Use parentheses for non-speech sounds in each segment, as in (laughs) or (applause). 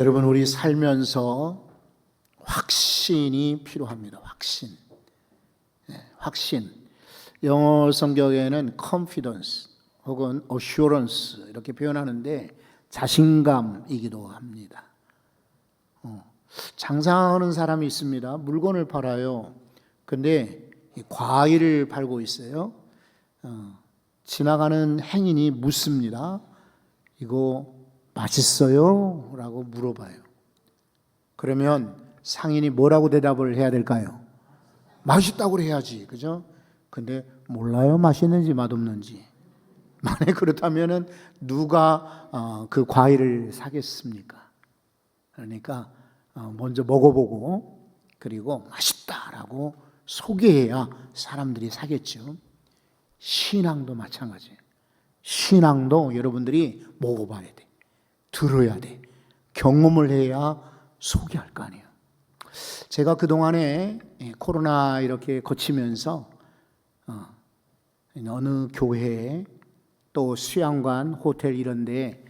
여러분 우리 살면서 확신이 필요합니다. 확신. 네, 확신. 영어 성경에는 confidence 혹은 assurance 이렇게 표현하는데 자신감이기도 합니다. 어, 장사하는 사람이 있습니다. 물건을 팔아요. 근데 이 과일을 팔고 있어요. 어, 지나가는 행인이 묻습니다. 이거 맛있어요? 라고 물어봐요. 그러면 상인이 뭐라고 대답을 해야 될까요? 맛있다고 해야지. 그죠? 근데 몰라요. 맛있는지 맛없는지. (laughs) 만약 그렇다면은 누가 어, 그 과일을 사겠습니까? 그러니까 어, 먼저 먹어보고 그리고 맛있다라고 소개해야 사람들이 사겠죠. 신앙도 마찬가지예요. 신앙도 여러분들이 먹어봐야 돼. 들어야 돼. 경험을 해야 소개할 거 아니에요. 제가 그동안에 예, 코로나 이렇게 거치면서 어, 어느 교회에 또 수양관, 호텔 이런 데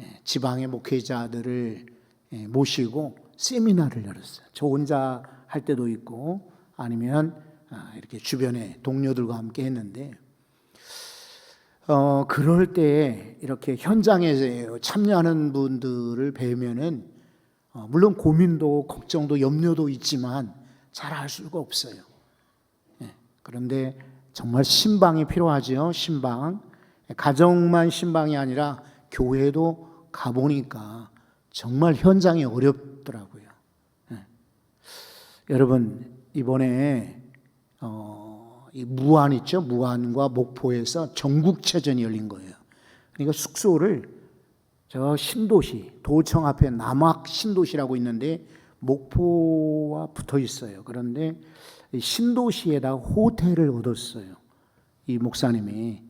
예, 지방의 목회자들을 예, 모시고 세미나를 열었어요. 저 혼자 할 때도 있고 아니면 아, 이렇게 주변에 동료들과 함께 했는데 어, 그럴 때 이렇게 현장에 참여하는 분들을 뵈면은 어, 물론 고민도 걱정도 염려도 있지만 잘 알 수가 없어요. 예, 그런데 정말 신방이 필요하죠. 신방. 가정만 신방이 아니라 교회도 가 보니까 정말 현장이 어렵더라고요. 예. 여러분 이번에 어, 이 무안 있죠? 무안과 목포에서 전국체전이 열린 거예요. 그러니까 숙소를 저 신도시 도청 앞에 남학 신도시라고 있는데 목포와 붙어 있어요. 그런데 이 신도시에다 호텔을 얻었어요. 이 목사님이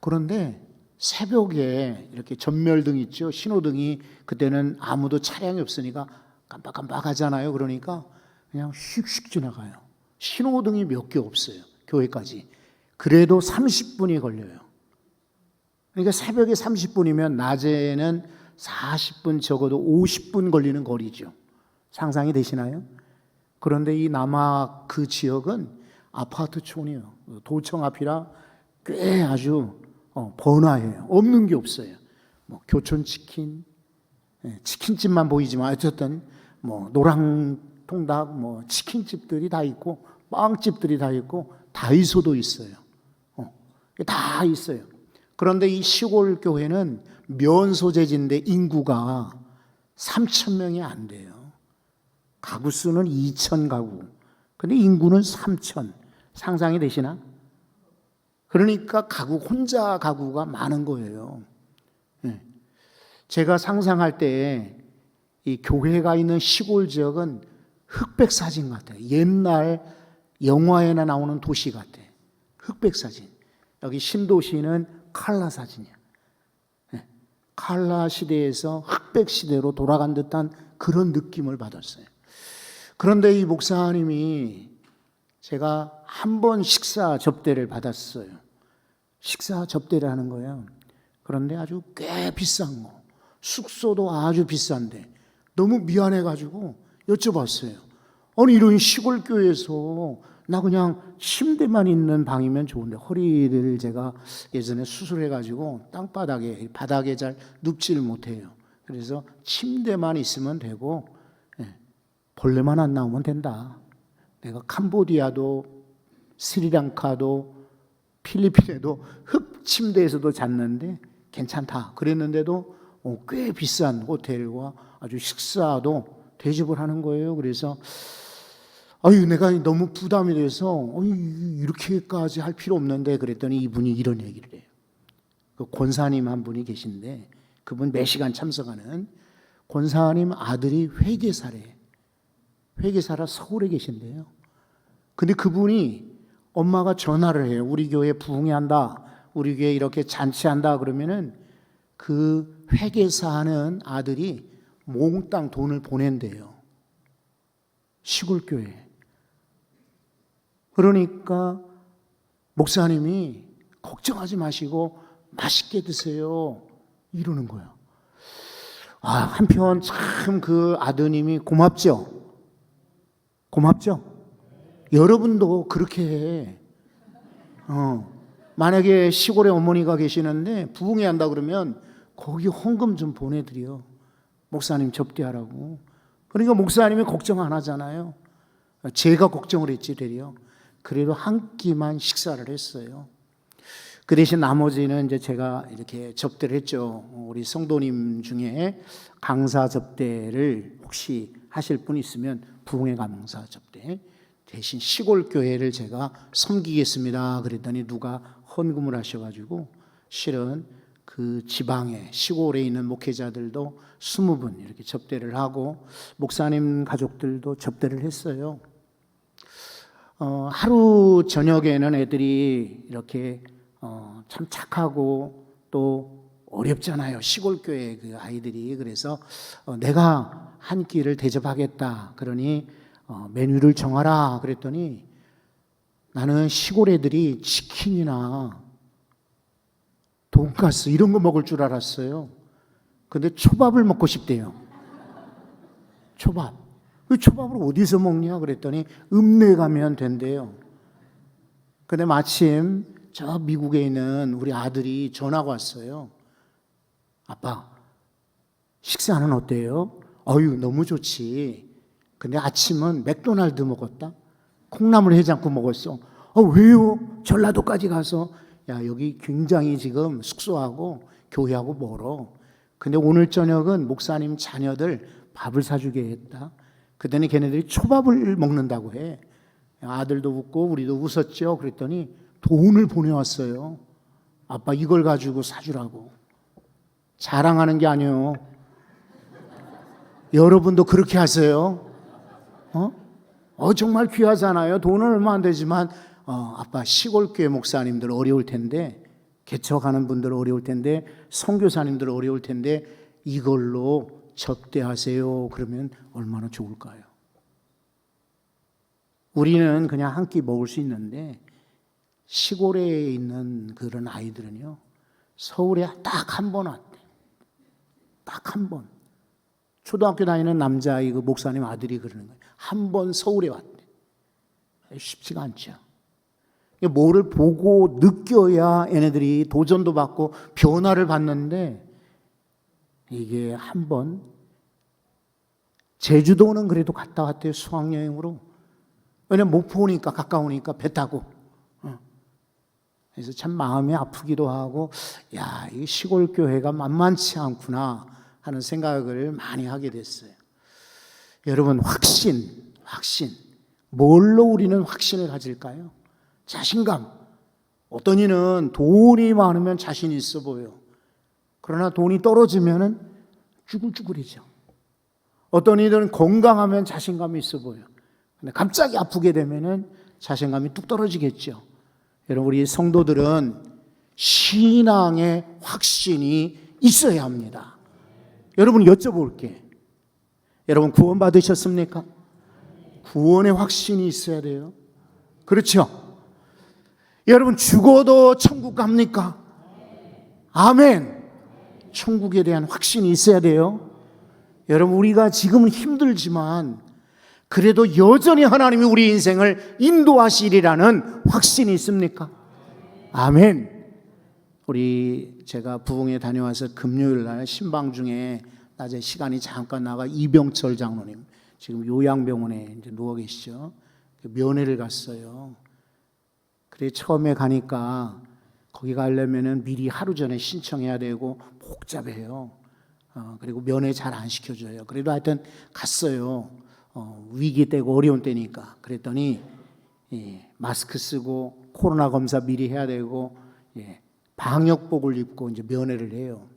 그런데 새벽에 이렇게 전멸등 있죠. 신호등이 그때는 아무도 차량이 없으니까 깜빡깜빡 하잖아요. 그러니까 그냥 휙휙 지나가요. 신호등이 몇 개 없어요. 교회까지. 그래도 30분이 걸려요. 그러니까 새벽에 30분이면 낮에는 40분 적어도 50분 걸리는 거리죠. 상상이 되시나요? 그런데 이 남학 그 지역은 아파트촌이에요. 도청 앞이라 꽤 아주 어, 번화해요. 없는 게 없어요. 뭐 교촌 치킨, 예, 치킨집만 보이지만 어쨌든 뭐 노랑 통닭, 뭐 치킨집들이 다 있고 빵집들이 다 있고 다이소도 있어요. 어, 다 있어요. 그런데 이 시골 교회는 면 소재지인데 인구가 3천 명이 안 돼요. 가구 수는 2천 가구. 근데 인구는 3천. 상상이 되시나? 그러니까 가구 혼자 가구가 많은 거예요. 예. 제가 상상할 때 이 교회가 있는 시골 지역은 흑백 사진 같아요. 옛날 영화에나 나오는 도시 같아. 흑백 사진. 여기 신도시는 칼라 사진이야. 예. 칼라 시대에서 흑백 시대로 돌아간 듯한 그런 느낌을 받았어요. 그런데 이 목사님이 제가 한 번 식사 접대를 받았어요. 식사 접대를 하는 거예요. 그런데 아주 꽤 비싼 거. 숙소도 아주 비싼데 너무 미안해가지고 여쭤봤어요. 아니, 이런 시골 교회에서 나 그냥 침대만 있는 방이면 좋은데 허리를 제가 예전에 수술해가지고 땅바닥에, 바닥에 잘 눕지를 못해요. 그래서 침대만 있으면 되고, 예, 벌레만 안 나오면 된다. 내가 캄보디아도 스리랑카도 필리핀에도 흙 침대에서도 잤는데 괜찮다. 그랬는데도 어, 꽤 비싼 호텔과 아주 식사도 대접을 하는 거예요. 그래서 아유 내가 너무 부담이 돼서 이렇게까지 할 필요 없는데 그랬더니 이분이 이런 얘기를 해요. 그 권사님 한 분이 계신데 그분 매 시간 참석하는 권사님 아들이 회계사래. 회계사라 서울에 계신데요. 근데 그분이 엄마가 전화를 해요. 우리 교회 부흥회한다. 우리 교회 이렇게 잔치한다. 그러면은 그 회계사하는 아들이 몽땅 돈을 보낸대요. 시골 교회. 그러니까 목사님이 걱정하지 마시고 맛있게 드세요. 이러는 거야. 아, 한편 참 그 아드님이 고맙죠? 고맙죠? 여러분도 그렇게 해. 어. 만약에 시골에 어머니가 계시는데 부흥회 한다 그러면 거기 헌금 좀 보내드려. 목사님 접대하라고. 그러니까 목사님이 걱정 안 하잖아요. 제가 걱정을 했지, 되려. 그래도 한 끼만 식사를 했어요. 그 대신 나머지는 이제 제가 이렇게 접대를 했죠. 우리 성도님 중에 강사 접대를 혹시 하실 분 있으면 부흥회 강사 접대 대신 시골 교회를 제가 섬기겠습니다. 그랬더니 누가 헌금을 하셔가지고 실은 그 지방에 시골에 있는 목회자들도 20분 이렇게 접대를 하고 목사님 가족들도 접대를 했어요. 어, 하루 저녁에는 애들이 이렇게 어, 참 착하고 또 어렵잖아요. 시골 교회 그 아이들이 그래서 어, 내가 한 끼를 대접하겠다. 그러니 어, 메뉴를 정하라. 그랬더니 나는 시골 애들이 치킨이나 돈가스 이런 거 먹을 줄 알았어요. 근데 초밥을 먹고 싶대요. 초밥. 그 초밥을 어디서 먹냐 그랬더니 읍내 가면 된대요. 근데 마침 저 미국에 있는 우리 아들이 전화가 왔어요. 아빠, 식사는 어때요? 어유 너무 좋지. 근데 아침은 맥도날드 먹었다. 콩나물 해장국 먹었어. 어, 왜요? 전라도까지 가서 야, 여기 굉장히 지금 숙소하고 교회하고 멀어. 근데 오늘 저녁은 목사님 자녀들 밥을 사주게 했다. 그더니 걔네들이 초밥을 먹는다고 해. 아들도 웃고 우리도 웃었죠. 그랬더니 돈을 보내왔어요. 아빠 이걸 가지고 사주라고. 자랑하는 게 아니에요. 여러분도 그렇게 하세요. 어? 어 정말 귀하잖아요. 돈은 얼마 안 되지만 어, 아빠 시골교회 목사님들 어려울 텐데 개척하는 분들 어려울 텐데 선교사님들 어려울 텐데 이걸로 접대하세요. 그러면 얼마나 좋을까요? 우리는 그냥 한 끼 먹을 수 있는데 시골에 있는 그런 아이들은요. 서울에 딱 한 번 왔대. 딱 한 번. 초등학교 다니는 남자아이 그 목사님 아들이 그러는 거예요. 한 번 서울에 왔대. 쉽지가 않죠. 뭐를 보고 느껴야 얘네들이 도전도 받고 변화를 받는데 이게 한 번 제주도는 그래도 갔다 왔대요 수학여행으로 왜냐면 목포니까 가까우니까 배 타고 어. 그래서 참 마음이 아프기도 하고 야 이 시골 교회가 만만치 않구나 하는 생각을 많이 하게 됐어요 여러분 확신 확신 뭘로 우리는 확신을 가질까요? 자신감. 어떤 이는 돈이 많으면 자신이 있어 보여. 그러나 돈이 떨어지면은 쭈글쭈글이죠. 어떤 이들은 건강하면 자신감이 있어 보여. 근데 갑자기 아프게 되면은 자신감이 뚝 떨어지겠죠. 여러분, 우리 성도들은 신앙의 확신이 있어야 합니다. 여러분, 여쭤볼게. 여러분, 구원 받으셨습니까? 구원의 확신이 있어야 돼요. 그렇죠? 여러분 죽어도 천국 갑니까? 아멘. 천국에 대한 확신이 있어야 돼요. 여러분 우리가 지금은 힘들지만 그래도 여전히 하나님이 우리 인생을 인도하시리라는 확신이 있습니까? 아멘. 우리 제가 부흥에 다녀와서 금요일 날 신방 중에 낮에 시간이 잠깐 나가 이병철 장로님 지금 요양병원에 이제 누워 계시죠. 그 면회를 갔어요. 그래 처음에 가니까 거기 가려면은 미리 하루 전에 신청해야 되고 복잡해요. 어, 그리고 면회 잘 안 시켜줘요. 그래도 하여튼 갔어요. 어, 위기 때고 어려운 때니까. 그랬더니 예, 마스크 쓰고 코로나 검사 미리 해야 되고 예, 방역복을 입고 이제 면회를 해요.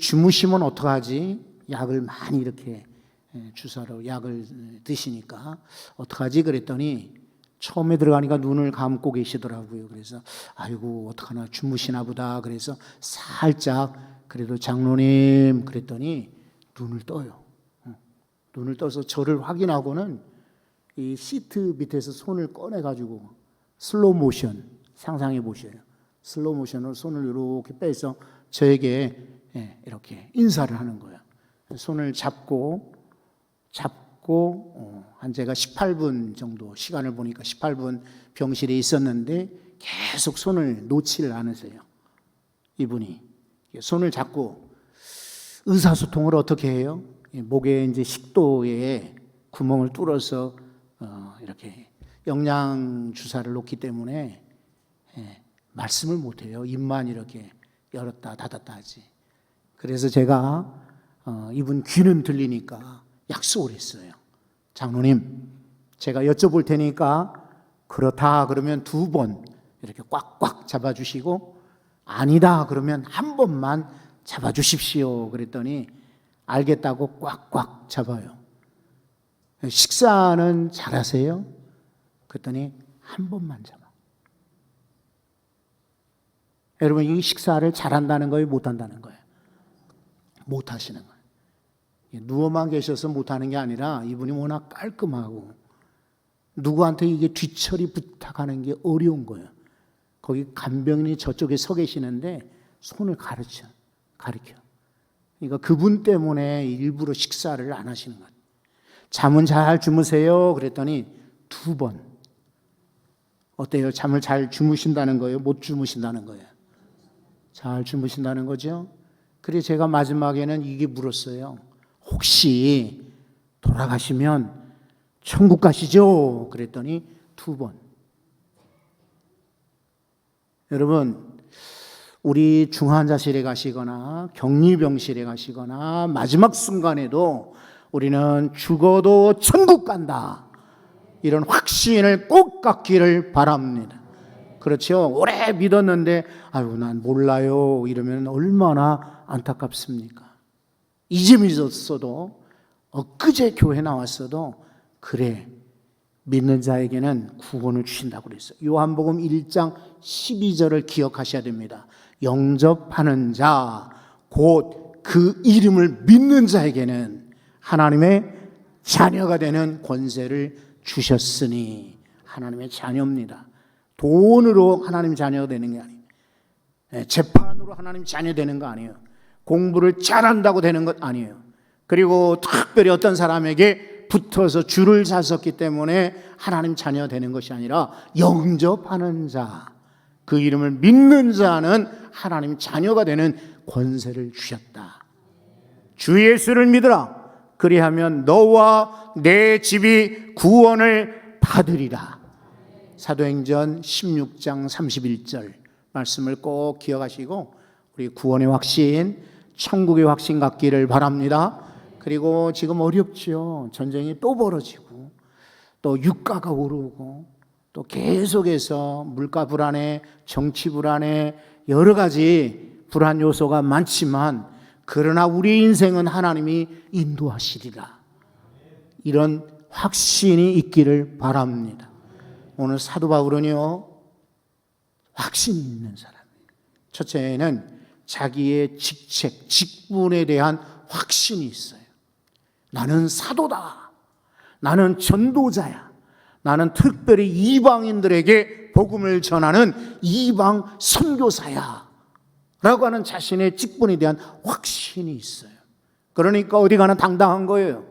주무시면 어떡하지? 약을 많이 이렇게 예, 주사로 약을 드시니까 어떡하지? 그랬더니 처음에 들어가니까 눈을 감고 계시더라고요. 그래서 아이고 어떡하나 주무시나 보다. 그래서 살짝 그래도 장로님 그랬더니 눈을 떠요. 어. 눈을 떠서 저를 확인하고는 이 시트 밑에서 손을 꺼내 가지고 슬로우 모션 상상해 보셔요. 슬로우 모션으로 손을 이렇게 빼서 저에게 예, 이렇게 인사를 하는 거야. 손을 잡고 잡 고 어, 한 제가 18분 정도 시간을 보니까 18분 병실에 있었는데 계속 손을 놓지를 않으세요. 이분이 손을 잡고 의사소통을 어떻게 해요? 이 목에 이제 식도에 구멍을 뚫어서 어, 이렇게 영양 주사를 놓기 때문에 예, 말씀을 못 해요. 입만 이렇게 열었다 닫았다 하지. 그래서 제가 어, 이분 귀는 들리니까 약속을 했어요. 장로님, 제가 여쭤볼 테니까 그렇다 그러면 두 번 이렇게 꽉꽉 잡아주시고 아니다 그러면 한 번만 잡아주십시오. 그랬더니 알겠다고 꽉꽉 잡아요. 식사는 잘하세요? 그랬더니 한 번만 잡아. 여러분 이 식사를 잘한다는 거예요, 못한다는 거예요? 못하시는 거예요. 누워만 계셔서 못하는 게 아니라 이분이 워낙 깔끔하고 누구한테 이게 뒤처리 부탁하는 게 어려운 거예요. 거기 간병인이 저쪽에 서 계시는데 손을 가르쳐, 가르쳐. 그러니까 그분 때문에 일부러 식사를 안 하시는 거예요. 잠은 잘 주무세요? 그랬더니 두 번. 어때요? 잠을 잘 주무신다는 거예요? 못 주무신다는 거예요? 잘 주무신다는 거죠? 그래 제가 마지막에는 이게 물었어요. 혹시 돌아가시면 천국 가시죠? 그랬더니 두 번. 여러분, 우리 중환자실에 가시거나 격리병실에 가시거나 마지막 순간에도 우리는 죽어도 천국 간다. 이런 확신을 꼭 갖기를 바랍니다. 그렇죠. 오래 믿었는데, 아유, 난 몰라요. 이러면 얼마나 안타깝습니까? 이제 믿었어도, 엊그제 교회 나왔어도, 그래. 믿는 자에게는 구원을 주신다고 그랬어요. 요한복음 1장 12절을 기억하셔야 됩니다. 영접하는 자, 곧 그 이름을 믿는 자에게는 하나님의 자녀가 되는 권세를 주셨으니 하나님의 자녀입니다. 돈으로 하나님 자녀가 되는 게 아니에요. 예, 재판으로 하나님 자녀 되는 거 아니에요. 공부를 잘한다고 되는 것 아니에요. 그리고 특별히 어떤 사람에게 붙어서 줄을 잘 섰기 때문에 하나님 자녀 되는 것이 아니라 영접하는 자, 그 이름을 믿는 자는 하나님 자녀가 되는 권세를 주셨다. 주 예수를 믿으라. 그리하면 너와 내 집이 구원을 받으리라. 사도행전 16장 31절 말씀을 꼭 기억하시고 우리 구원의 확신, 천국의 확신 갖기를 바랍니다. 그리고 지금 어렵죠. 전쟁이 또 벌어지고 또 유가가 오르고 또 계속해서 물가 불안에 정치 불안에 여러 가지 불안 요소가 많지만 그러나 우리 인생은 하나님이 인도하시리라. 이런 확신이 있기를 바랍니다. 오늘 사도 바울은요, 확신이 있는 사람이에요. 첫째는 자기의 직책, 직분에 대한 확신이 있어요. 나는 사도다. 나는 전도자야. 나는 특별히 이방인들에게 복음을 전하는 이방 선교사야. 라고 하는 자신의 직분에 대한 확신이 있어요. 그러니까 어디 가나 당당한 거예요.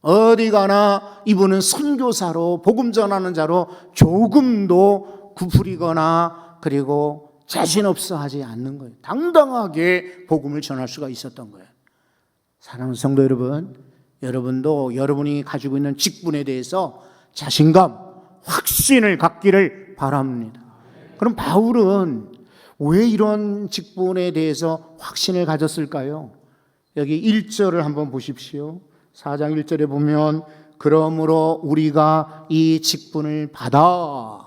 어디 가나 이분은 선교사로 복음 전하는 자로 조금도 구부리거나 그리고 자신 없어 하지 않는 거예요. 당당하게 복음을 전할 수가 있었던 거예요. 사랑하는 성도 여러분, 여러분도 여러분이 가지고 있는 직분에 대해서 자신감, 확신을 갖기를 바랍니다. 그럼 바울은 왜 이런 직분에 대해서 확신을 가졌을까요? 여기 1절을 한번 보십시오. 4장 1절에 보면 그러므로 우리가 이 직분을 받아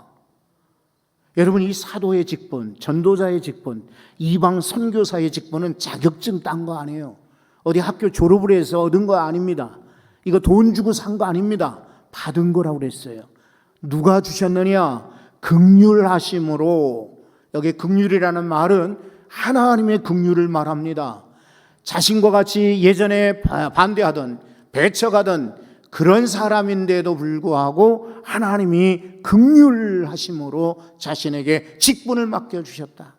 여러분 이 사도의 직분, 전도자의 직분, 이방 선교사의 직분은 자격증 딴 거 아니에요. 어디 학교 졸업을 해서 얻은 거 아닙니다. 이거 돈 주고 산 거 아닙니다. 받은 거라고 그랬어요. 누가 주셨느냐? 극률하심으로 여기 극률이라는 말은 하나님의 극률을 말합니다. 자신과 같이 예전에 반대하던 배척하던 그런 사람인데도 불구하고 하나님이 극률하심으로 자신에게 직분을 맡겨 주셨다.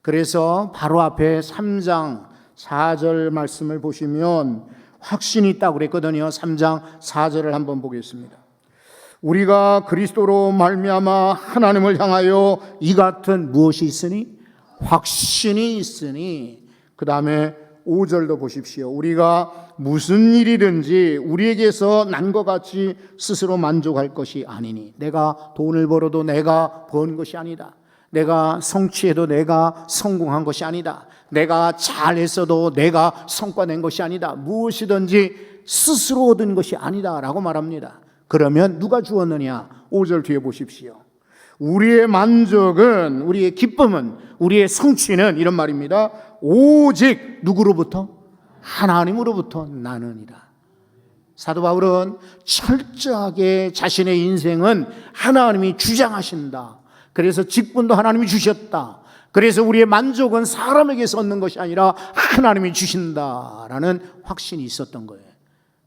그래서 바로 앞에 3장 4절 말씀을 보시면 확신이 있다고 그랬거든요. 3장 4절을 한번 보겠습니다. 우리가 그리스도로 말미암아 하나님을 향하여 이 같은 무엇이 있으니 확신이 있으니 그 다음에 5절도 보십시오. 우리가 무슨 일이든지 우리에게서 난 것 같이 스스로 만족할 것이 아니니 내가 돈을 벌어도 내가 번 것이 아니다. 내가 성취해도 내가 성공한 것이 아니다. 내가 잘했어도 내가 성과 낸 것이 아니다. 무엇이든지 스스로 얻은 것이 아니다라고 말합니다. 그러면 누가 주었느냐? 5절 뒤에 보십시오. 우리의 만족은, 우리의 기쁨은, 우리의 성취는 이런 말입니다. 오직 누구로부터? 하나님으로부터 나느니라. 사도 바울은 철저하게 자신의 인생은 하나님이 주장하신다. 그래서 직분도 하나님이 주셨다. 그래서 우리의 만족은 사람에게서 얻는 것이 아니라 하나님이 주신다라는 확신이 있었던 거예요.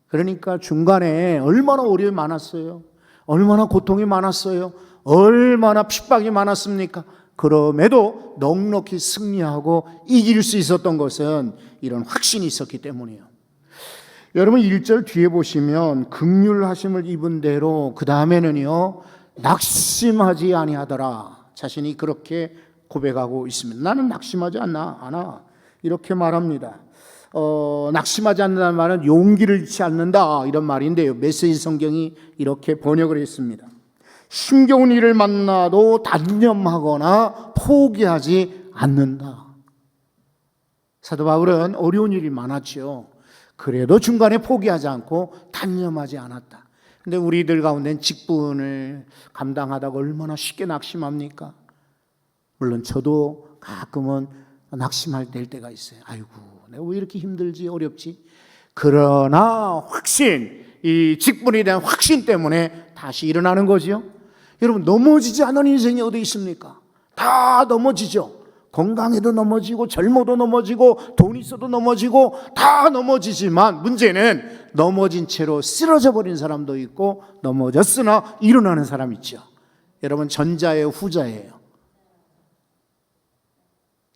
그러니까 중간에 얼마나 어려움이 많았어요. 얼마나 고통이 많았어요. 얼마나 핍박이 많았습니까? 그럼에도 넉넉히 승리하고 이길 수 있었던 것은 이런 확신이 있었기 때문이에요. 여러분 1절 뒤에 보시면 극률하심을 입은 대로 그 다음에는요 낙심하지 아니하더라 자신이 그렇게 고백하고 있습니다. 나는 낙심하지 않나 않아 이렇게 말합니다. 어, 낙심하지 않는다는 말은 용기를 잃지 않는다 이런 말인데요. 메시지 성경이 이렇게 번역을 했습니다. 힘겨운 일을 만나도 단념하거나 포기하지 않는다. 사도 바울은 어려운 일이 많았죠. 그래도 중간에 포기하지 않고 단념하지 않았다. 근데 우리들 가운데는 직분을 감당하다가 얼마나 쉽게 낙심합니까? 물론 저도 가끔은 낙심할 때가 있어요. 아이고, 내가 왜 이렇게 힘들지, 어렵지? 그러나 확신, 이 직분에 대한 확신 때문에 다시 일어나는 거지요. 여러분, 넘어지지 않은 인생이 어디 있습니까? 다 넘어지죠. 건강해도 넘어지고 젊어도 넘어지고 돈 있어도 넘어지고 다 넘어지지만 문제는 넘어진 채로 쓰러져 버린 사람도 있고 넘어졌으나 일어나는 사람 있죠. 여러분 전자예요, 후자예요.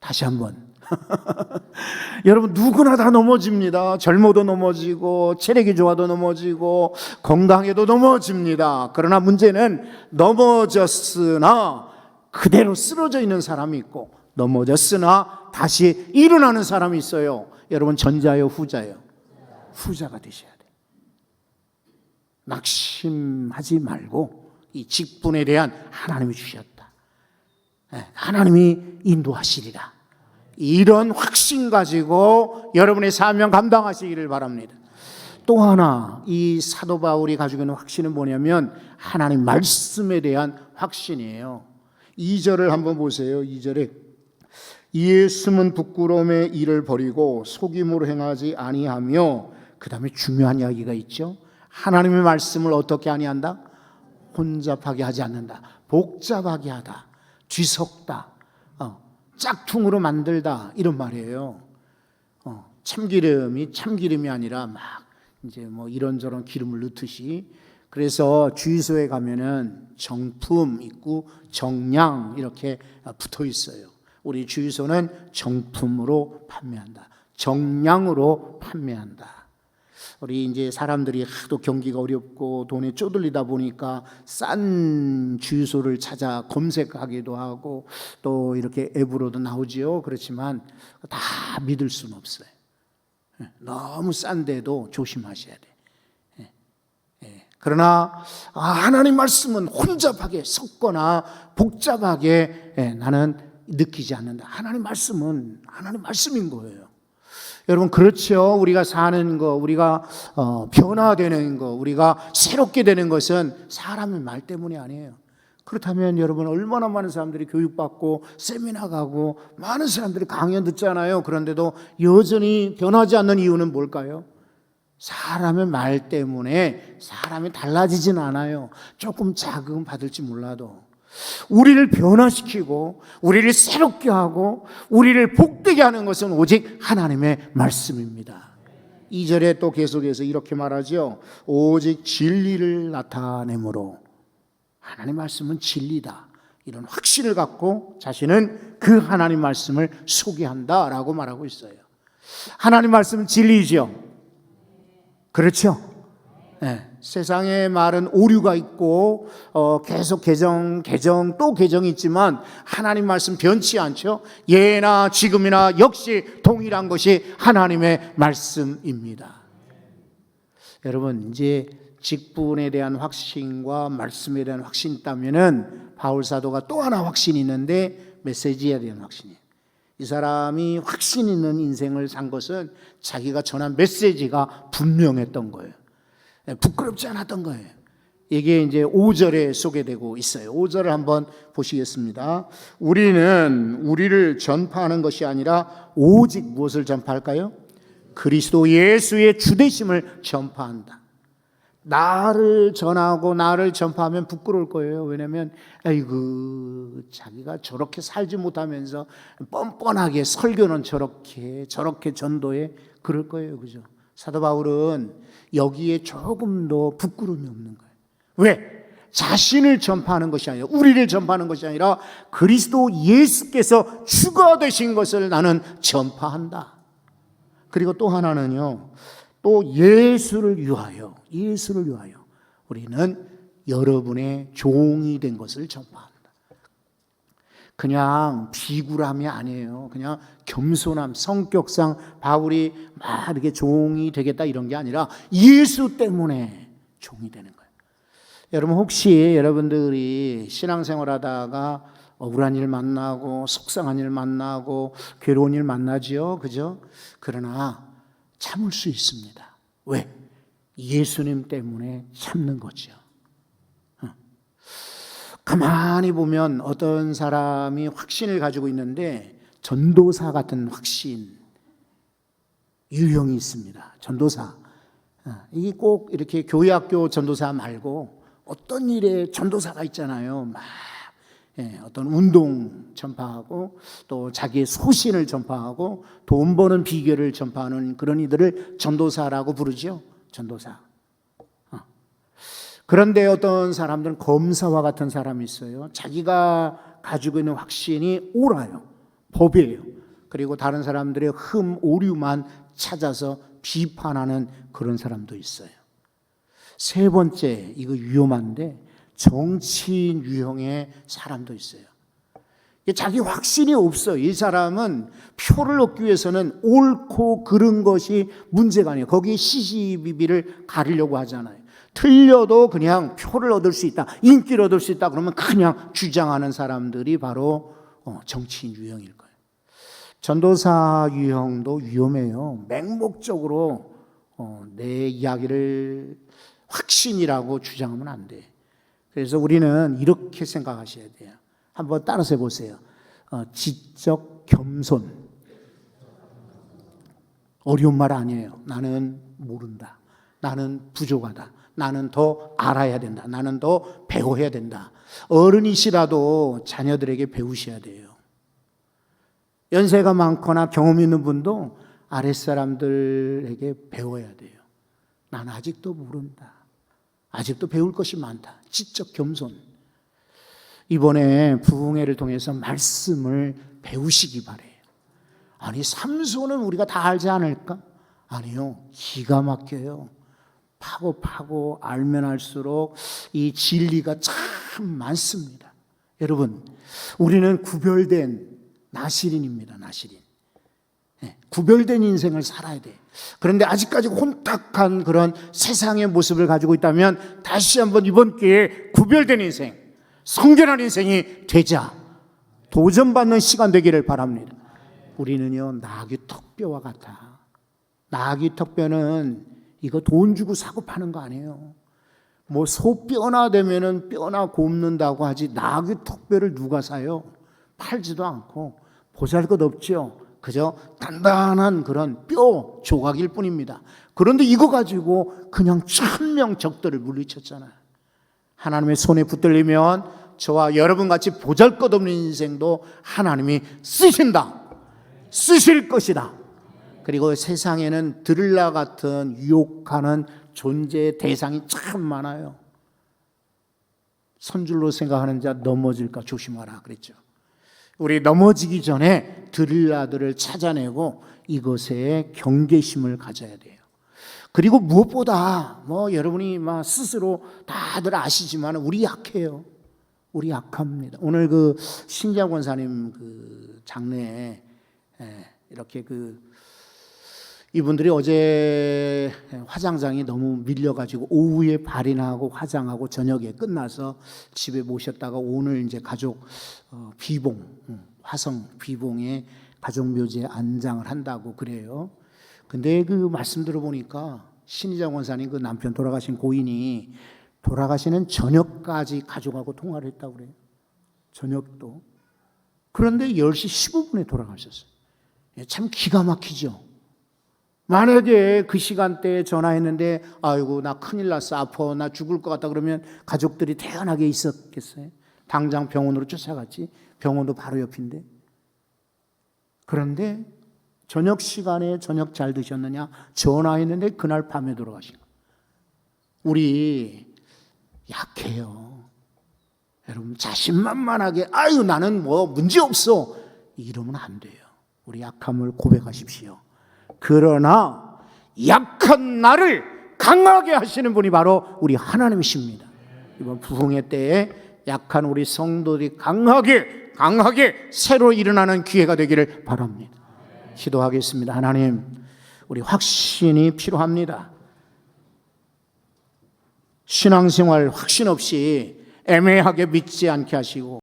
다시 한번. (laughs) 여러분 누구나 다 넘어집니다. 젊어도 넘어지고 체력이 좋아도 넘어지고 건강해도 넘어집니다. 그러나 문제는 넘어졌으나 그대로 쓰러져 있는 사람이 있고 넘어졌으나 다시 일어나는 사람이 있어요. 여러분 전자요, 후자요? 후자가 되셔야 돼. 낙심하지 말고 이 직분에 대한 하나님이 주셨다. 예, 하나님이 인도하시리라. 이런 확신 가지고 여러분의 사명 감당하시기를 바랍니다. 또 하나 이 사도 바울이 가지고 있는 확신은 뭐냐면 하나님 말씀에 대한 확신이에요. 2절을 한번 보세요. 2절에 이에 숨은 부끄러움의 일을 버리고 속임으로 행하지 아니하며 그다음에 중요한 이야기가 있죠. 하나님의 말씀을 어떻게 아니한다? 혼잡하게 하지 않는다. 복잡하게 하다. 뒤섞다. 어, 짝퉁으로 만들다. 이런 말이에요. 어, 참기름이 참기름이 아니라 막 이제 뭐 이런저런 기름을 넣듯이 그래서 주유소에 가면은 정품 있고 정량 이렇게 붙어 있어요. 우리 주유소는 정품으로 판매한다. 정량으로 판매한다. 우리 이제 사람들이 하도 경기가 어렵고 돈에 쪼들리다 보니까 싼 주유소를 찾아 검색하기도 하고 또 이렇게 앱으로도 나오지요. 그렇지만 다 믿을 수는 없어요. 예, 너무 싼데도 조심하셔야 돼. 예, 예. 그러나 아, 하나님 말씀은 혼잡하게 섞거나 복잡하게 나는 느끼지 않는다. 하나님 말씀은 하나님 말씀인 거예요. 여러분 그렇죠. 우리가 사는 거, 우리가 어, 변화되는 거, 우리가 새롭게 되는 것은 사람의 말 때문이 아니에요. 그렇다면 여러분 얼마나 많은 사람들이 교육받고 세미나 가고 많은 사람들이 강연 듣잖아요. 그런데도 여전히 변하지 않는 이유는 뭘까요? 사람의 말 때문에 사람이 달라지진 않아요. 조금 자극은 받을지 몰라도. 우리를 변화시키고 우리를 새롭게 하고 우리를 복되게 하는 것은 오직 하나님의 말씀입니다. 2절에 또 계속해서 이렇게 말하죠. 오직 진리를 나타내므로 하나님 말씀은 진리다. 이런 확신을 갖고 자신은 그 하나님 말씀을 소개한다라고 말하고 있어요. 하나님 말씀은 진리죠. 그렇죠? 예, 세상에 말은 오류가 있고 어, 계속 개정, 개정 또 개정이 있지만 하나님 말씀 변치 않죠. 예나 지금이나 역시 동일한 것이 하나님의 말씀입니다. 여러분 이제 직분에 대한 확신과 말씀에 대한 확신이 있다면은 바울 사도가 또 하나 확신이 있는데 메시지에 대한 확신이에요. 이 사람이 확신 있는 인생을 산 것은 자기가 전한 메시지가 분명했던 거예요. 예, 부끄럽지 않았던 거예요. 이게 이제 5절에 소개되고 있어요. 5절을 한번 보시겠습니다. 우리는 우리를 전파하는 것이 아니라 오직 무엇을 전파할까요? 그리스도 예수의 주되심을 전파한다. 나를 전하고 나를 전파하면 부끄러울 거예요. 왜냐면 아이고 자기가 저렇게 살지 못하면서 뻔뻔하게 설교는 저렇게 저렇게 전도해 그럴 거예요. 그죠? 사도 바울은 여기에 조금도 부끄러움이 없는 거예요. 왜? 자신을 전파하는 것이 아니라 우리를 전파하는 것이 아니라 그리스도 예수께서 주가 되신 것을 나는 전파한다. 그리고 또 하나는요. 또 예수를 위하여 예수를 위하여 우리는 여러분의 종이 된 것을 전파한다. 그냥 비굴함이 아니에요. 그냥 겸손함, 성격상 바울이 막 이렇게 종이 되겠다 이런 게 아니라 예수 때문에 종이 되는 거예요. 여러분 혹시 여러분들이 신앙생활 하다가 억울한 일 만나고 속상한 일 만나고 괴로운 일 만나지요. 그죠? 그러나 참을 수 있습니다. 왜? 예수님 때문에 참는 거죠. 어. 가만히 보면 어떤 사람이 확신을 가지고 있는데 전도사 같은 확신 유형이 있습니다. 전도사. 어, 이게 꼭 이렇게 교회 학교 전도사 말고 어떤 일에 전도사가 있잖아요. 막 예, 어떤 운동 전파하고 또 자기의 소신을 전파하고 돈 버는 비결을 전파하는 그런 이들을 전도사라고 부르죠. 전도사. 어. 그런데 어떤 사람들은 검사와 같은 사람이 있어요. 자기가 가지고 있는 확신이 옳아요. 법이에요. 그리고 다른 사람들의 흠, 오류만 찾아서 비판하는 그런 사람도 있어요. 세 번째, 이거 위험한데 정치인 유형의 사람도 있어요. 자기 확신이 없어. 이 사람은 표를 얻기 위해서는 옳고 그른 것이 문제가 아니에요. 거기 시시비비를 가리려고 하잖아요. 틀려도 그냥 표를 얻을 수 있다. 인기를 얻을 수 있다. 그러면 그냥 주장하는 사람들이 바로 어, 정치인 유형일 거예요. 전도사 유형도 위험해요. 맹목적으로 어, 내 이야기를 확신이라고 주장하면 안 돼. 그래서 우리는 이렇게 생각하셔야 돼요. 한번 따라서 해보세요. 어, 지적 겸손. 어려운 말 아니에요. 나는 모른다. 나는 부족하다. 나는 더 알아야 된다. 나는 더 배워야 된다. 어른이시라도 자녀들에게 배우셔야 돼요. 연세가 많거나 경험 있는 분도 아랫사람들에게 배워야 돼요. 나는 아직도 모른다. 아직도 배울 것이 많다. 지적 겸손. 이번에 부흥회를 통해서 말씀을 배우시기 바래요. 아니 삼손은 우리가 다 알지 않을까? 아니요. 기가 막혀요. 파고 파고 알면 알수록 이 진리가 참 많습니다. 여러분, 우리는 구별된 나시린입니다. 나시린. 네, 구별된 인생을 살아야 돼. 그런데 아직까지 혼탁한 그런 세상의 모습을 가지고 있다면 다시 한번 이번 기회에 구별된 인생, 성결한 인생이 되자 도전받는 시간 되기를 바랍니다. 우리는요, 나귀 턱뼈와 같아. 나귀 턱뼈는 이거 돈 주고 사고 파는 거 아니에요. 뭐 소 뼈나 되면은 뼈나 곱는다고 하지 나귀 턱뼈를 누가 사요? 팔지도 않고 보잘 것 없죠. 그저 단단한 그런 뼈 조각일 뿐입니다. 그런데 이거 가지고 그냥 천명 적들을 물리쳤잖아요. 하나님의 손에 붙들리면 저와 여러분 같이 보잘 것 없는 인생도 하나님이 쓰신다. 쓰실 것이다. 그리고 세상에는 드릴라 같은 유혹하는 존재의 대상이 참 많아요. 선줄로 생각하는 자 넘어질까 조심하라 그랬죠. 우리 넘어지기 전에 드릴라들을 찾아내고 이것에 경계심을 가져야 돼요. 그리고 무엇보다 뭐 여러분이 막 스스로 다들 아시지만 우리 약해요. 우리 약합니다. 오늘 그 신장 권사님 그 장례에 예, 이렇게 그 이분들이 어제 화장장이 너무 밀려가지고 오후에 발인하고 화장하고 저녁에 끝나서 집에 모셨다가 오늘 이제 가족 어, 비봉 음, 화성 비봉에 가족 묘지에 안장을 한다고 그래요. 근데 그 말씀 들어보니까 신희장 원사님 그 남편 돌아가신 고인이 돌아가시는 저녁까지 가족하고 통화를 했다고 그래요. 저녁도. 그런데 10시 15분에 돌아가셨어요. 예, 참 기가 막히죠. 만약에 그 시간대에 전화했는데 아이고 나 큰일 났어 아파 나 죽을 것 같다 그러면 가족들이 태연하게 있었겠어요. 당장 병원으로 쫓아갔지. 병원도 바로 옆인데. 그런데 저녁 시간에 저녁 잘 드셨느냐 전화했는데 그날 밤에 돌아가신 거예요. 우리 약해요. 여러분 자신만만하게 아유 나는 뭐 문제 없어 이러면 안 돼요. 우리 약함을 고백하십시오. 그러나 약한 나를 강하게 하시는 분이 바로 우리 하나님이십니다. 이번 부흥의 때에 약한 우리 성도들이 강하게 강하게 새로 일어나는 기회가 되기를 바랍니다. 기도하겠습니다. 하나님, 우리 확신이 필요합니다. 신앙생활 확신 없이 애매하게 믿지 않게 하시고